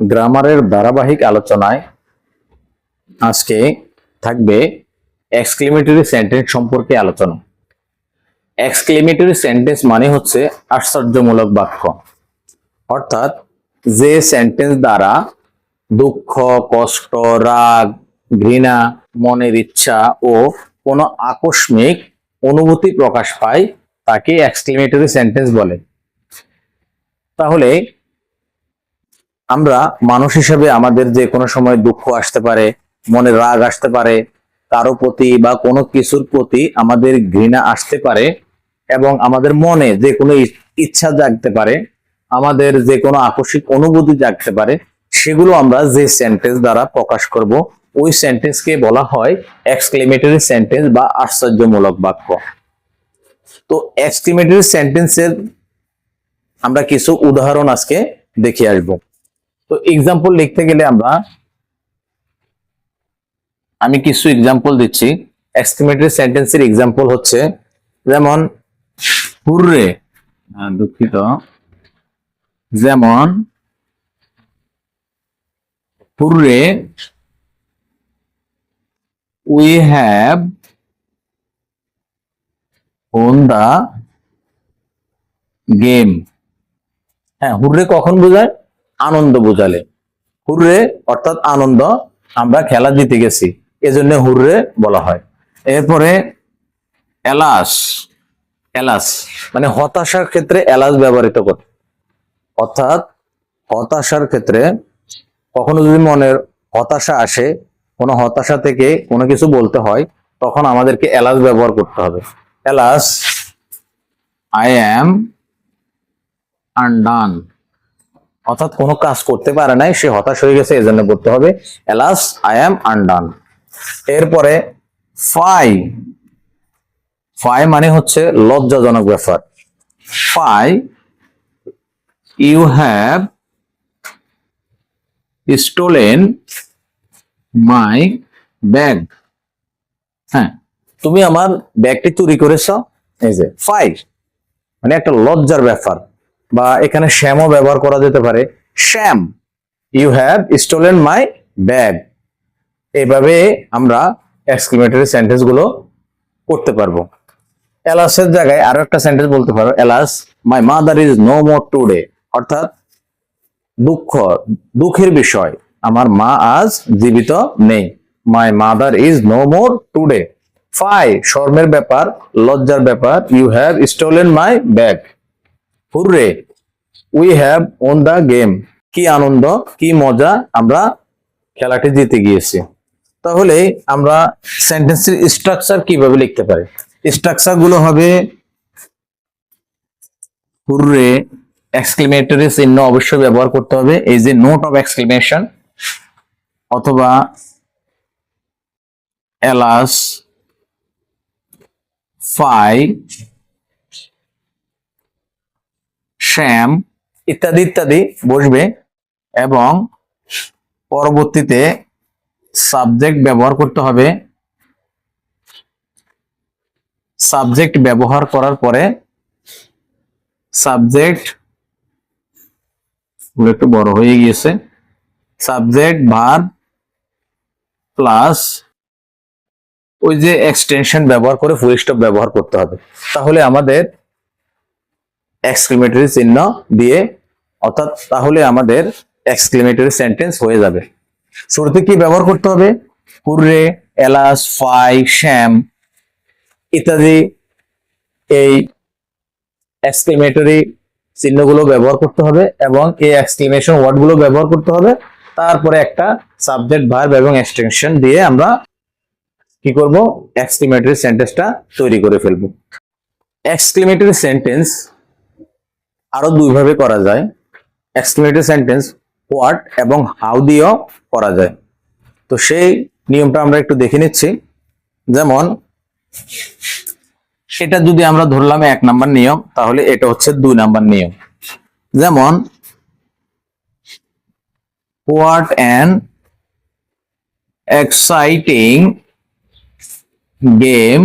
গ্রামারের ধারাবাহিক আলোচনায় আজকে থাকবে এক্সক্লেমেটরি সেন্টেন্স সম্পর্কে আলোচনা। এক্সক্লেমেটরি সেন্টেন্স মানে হচ্ছে আশ্চর্যমূলক বাক্য। অর্থাৎ যে সেন্টেন্স দ্বারা দুঃখ, কষ্ট, রাগ, ঘৃণা, মনের ইচ্ছা ও কোনো আকস্মিক অনুভূতি প্রকাশ পায়, তাকে এক্সক্লেমেটরি সেন্টেন্স বলে। তাহলে আমরা মানুষ হিসেবে আমাদের যে কোনো সময় দুঃখ আসতে পারে, মনে রাগ আসতে পারে, কারও প্রতি বা কোনো কিছুর প্রতি আমাদের ঘৃণা আসতে পারে এবং আমাদের মনে যে কোনো ইচ্ছা জাগতে পারে, আমাদের যে কোনো আকস্মিক অনুভূতি জাগতে পারে, সেগুলো আমরা যে সেন্টেন্স দ্বারা প্রকাশ করব, ওই সেন্টেন্সকে বলা হয় এক্সক্লেমেটরি সেন্টেন্স বা আশ্চর্যমূলক বাক্য। তো এক্সক্লেমেটরি সেন্টেন্সের আমরা কিছু উদাহরণ আজকে দেখে আসব। তো এক্সাম্পল লিখতে গেলে আমরা আমি কিছু এক্সাম্পল দিচ্ছি। এক্সক্লেমেটরি সেন্টেন্সের এক্সাম্পল হচ্ছে যেমন হুররে আহ, দুঃখিত। যেমন hurray we have won the game হ্যাঁ হুররে কখন বোঝায়? আনন্দ বোঝালে। হুররে, অর্থাৎ আনন্দ, আমরা খেলা জিতে গেছি। এজন্য হুররে বলা হয়। এরপরে, এলাস। এলাস মানে হতাশার ক্ষেত্রে এলাস ব্যবহৃত করে অর্থাৎ হতাশার ক্ষেত্রে কখনো যদি মনের হতাশা আসে, কোনো হতাশা থেকে কোনো কিছু বলতে হয়, তখন আমাদেরকে এলাস ব্যবহার করতে হবে। এলাস আই অ্যাম আনডান অর্থাৎ কোনো কাজ করতে পারে নাই, সে হতাশ হয়ে গেছে, এজন্য করতে হবে। এলাস আই অ্যাম আনডান এরপরে ফাই ফাই মানে হচ্ছে লজ্জাজনক ব্যাপার। Fie you have stolen my bag হ্যাঁ তুমি আমার ব্যাগটি চুরি করেছ। এই যে ফাই মানে একটা লজ্জার ব্যাপার। বা এখানে শ্যামও ব্যবহার করা যেতে পারে। Shame you have stolen my bag এইভাবে আমরা এক্সক্লেমেটরি সেন্টেন্সগুলো করতে পারব। এলাসের জায়গায় আরও একটা সেন্টেন্স বলতে পারো। Alas my mother is no more today অর্থাৎ দুঃখ, দুঃখের বিষয়। আমার মা আজ জীবিত নেই। My mother is no more today fie শর্মের ব্যাপার, লজ্জার ব্যাপার। You have stolen my bag hurray we have won the game কি আনন্দ, কি মজা আমরা খেলাটি জিতে গিয়েছি। তাহলে আমরা সেন্টেন্সের স্ট্রাকচার কীভাবে লিখতে পারি? স্ট্রাকচারগুলো হবে, হুররে এক্সক্লেমেটরি চিহ্ন অবশ্যই ব্যবহার করতে হবে। এই যে নোট অফ এক্সক্লেমেশন অথবা এলাস ফাই শ্যাম ইত্যাদি ইত্যাদি বসবে এবং পরবর্তীতে সাবজেক্ট ব্যবহার করতে হবে। সাবজেক্ট ব্যবহার করার পরে সাবজেক্ট একটু বড় হয়ে গিয়েছে। সাবজেক্ট ভার প্লাস ওই যে এক্সটেনশন ব্যবহার করে ফুল স্টপ ব্যবহার করতে হবে। তাহলে আমাদের এক্সক্লেমেটরি চিহ্ন দিয়ে, অর্থাৎ তাহলে আমাদের এক্সক্লেমেটরি সেন্টেন্স হয়ে যাবে। শুরুতে কি ব্যবহার করতে হবে? হুররে এলাস ফাই, শ্যাম ইত্যাদি এই এক্সক্লেমেটরি চিহ্নগুলো ব্যবহার করতে হবে এবং এই এক্সক্লেমেশন ওয়ার্ডগুলো ব্যবহার করতে হবে। তারপরে একটা সাবজেক্ট ভার্ব এবং এক্সটেনশন দিয়ে আমরা কি করব? এক্সক্লেমেটরি সেন্টেন্সটা তৈরি করে ফেলব। এক্সক্লেমেটরি সেন্টেন্স আরও দুইভাবে করা যায়। এক্সক্লেমেটরি সেন্টেন্স হোয়াট এবং হাউ দিয়েও করা যায়। তো সেই নিয়মটা আমরা একটু দেখে নিচ্ছি। যেমন সেটা যদি আমরা ধরলাম এক নাম্বার নিয়ম, তাহলে এটা হচ্ছে দুই নাম্বার নিয়ম। যেমন what an exciting game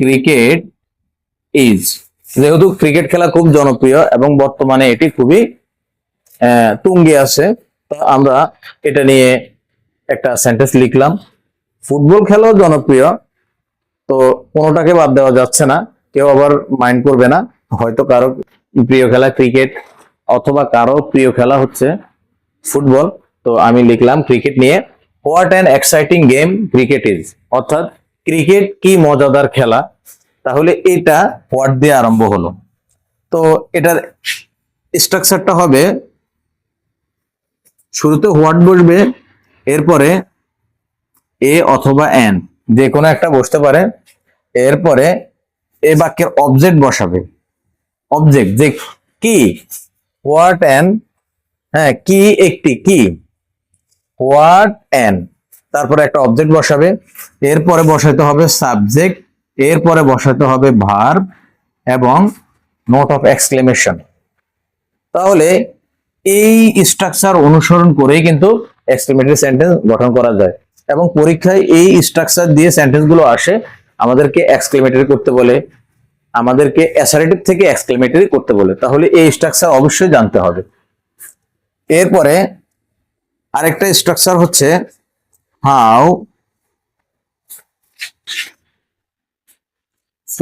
cricket is যেহেতু ক্রিকেট খেলা খুব জনপ্রিয় এবং বর্তমানে এটি খুবই তুঙ্গে আছে, তো আমরা এটা নিয়ে একটা সেন্টেন্স লিখলাম। ফুটবল খেলাও জনপ্রিয়, তো কোনোটাকে বাদ দেওয়া যাচ্ছে না, কেউ আবার মাইন্ড করবে না। হয়তো কারও প্রিয় খেলা ক্রিকেট অথবা কারও প্রিয় খেলা হচ্ছে ফুটবল। তো আমি লিখলাম ক্রিকেট নিয়ে what an exciting game cricket is অর্থাৎ ক্রিকেট কি মজাদার খেলা? তাহলে এটা হোয়াট দিয়ে আরম্ভ হলো। তো এটার স্ট্রাকচারটা হবে শুরুতে হোয়াট বসবে এরপরে এ অথবা এন যে কোনো একটা বসতে পারে এরপরে এ বাক্যের অবজেক্ট বসাবে। অবজেক্ট যে কি? হোয়াট অ্যান হ্যাঁ কি একটি কি? হোয়াট অ্যান তারপরে একটা অবজেক্ট বসাবে এরপরে বসাতে হবে সাবজেক্ট এরপরে বসাতে হবে ভার্ব এবং নোট অফ এক্সক্লেমেশন তাহলে এই স্ট্রাকচার অনুসরণ করেই কিন্তু এক্সক্লেমেটরি সেন্টেন্স গঠন করা যায় এবং পরীক্ষায় এই স্ট্রাকচার দিয়ে সেন্টেন্সগুলো আসে, আমাদেরকে এক্সক্লেমেটরি করতে বলে, আমাদেরকে অ্যাসারেটিভ থেকে এক্সক্লেমেটরি করতে বলে। তাহলে এই স্ট্রাকচার অবশ্যই জানতে হবে। এরপরে আরেকটা স্ট্রাকচার হচ্ছে হাউ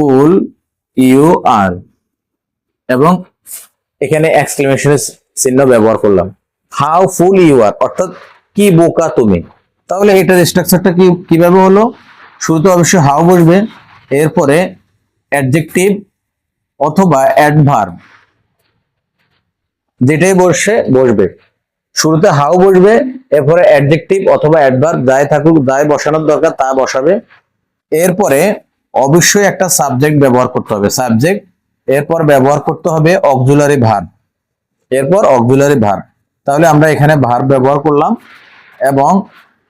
ফুল ইউ আর। এবং এখানে এক্সক্লেমেশনের চিহ্ন ব্যবহার করলাম। হাউ ফুল ইউ আর, অর্থাৎ কি বোকা তুমি? তাহলে এটার স্ট্রাকচারটা কি, কীভাবে হলো? শুরুতে অবশ্যই হাউ বসবে, এরপরে অ্যাডজেক্টিভ অথবা অ্যাডভার্ব যেটাই বসে, বসবে। শুরুতে হাউ বসবে, এরপরে অ্যাডজেক্টিভ অথবা অ্যাডভার্ব যাই থাকুক যাই বসানোর দরকার, তা বসাবে। এরপরে অবশ্যই একটা সাবজেক্ট ব্যবহার করতে হবে। সাবজেক্ট এরপর ব্যবহার করতে হবে অক্সুলারি ভার্ব এরপর অক্সুলারি ভার্ব তাহলে আমরা এখানে ভার্ব ব্যবহার করলাম এবং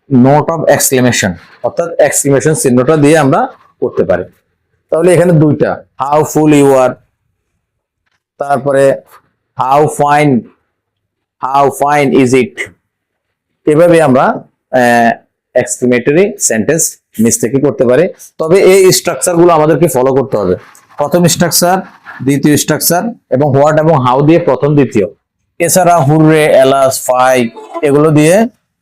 নোট অফ এক্সক্লেমেশন অর্থাৎ এক্সক্লেমেশন চিহ্নটা দিয়ে আমরা করতে পারি। তাহলে এখানে দুইটা হাউ ফুল ইউ আর তারপরে how fine how fine is it এভাবে আমরা এক্সক্লেমেটরি সেন্টেন্স মিস্টেকই করতে পারে। তবে এই স্ট্রাকচারগুলো আমাদেরকে ফলো করতে হবে। প্রথম স্ট্রাকচার দ্বিতীয় স্ট্রাকচার এবং হোয়াট এবং হাউ দিয়ে প্রথম, দ্বিতীয়। এছাড়া হুররে এলাস ফাই এগুলো দিয়ে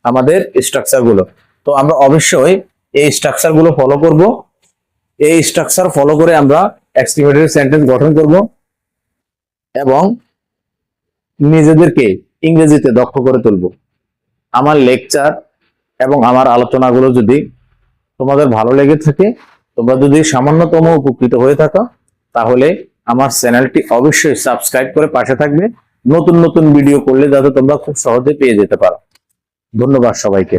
আমাদের স্ট্রাকচারগুলো। তো আমরা অবশ্যই এই স্ট্রাকচারগুলো ফলো করব। এই স্ট্রাকচার ফলো করে আমরা এক্সক্লেমেটরি সেন্টেন্স গঠন করব এবং নিজেদেরকে ইংরেজিতে দক্ষ করে তুলব। আমার লেকচার এবং আমার আলোচনাগুলো যদি তোমাদের ভালো লেগে থাকে, তোমরা যদি সামান্যতম উপকৃত হয়ে থাকো, তাহলে আমার চ্যানেলটি অবশ্যই সাবস্ক্রাইব করে পাশে থাকবে। নতুন নতুন ভিডিও করলে যাতে তোমরা খুব সহজে পেয়ে যেতে পারো। ধন্যবাদ সবাইকে।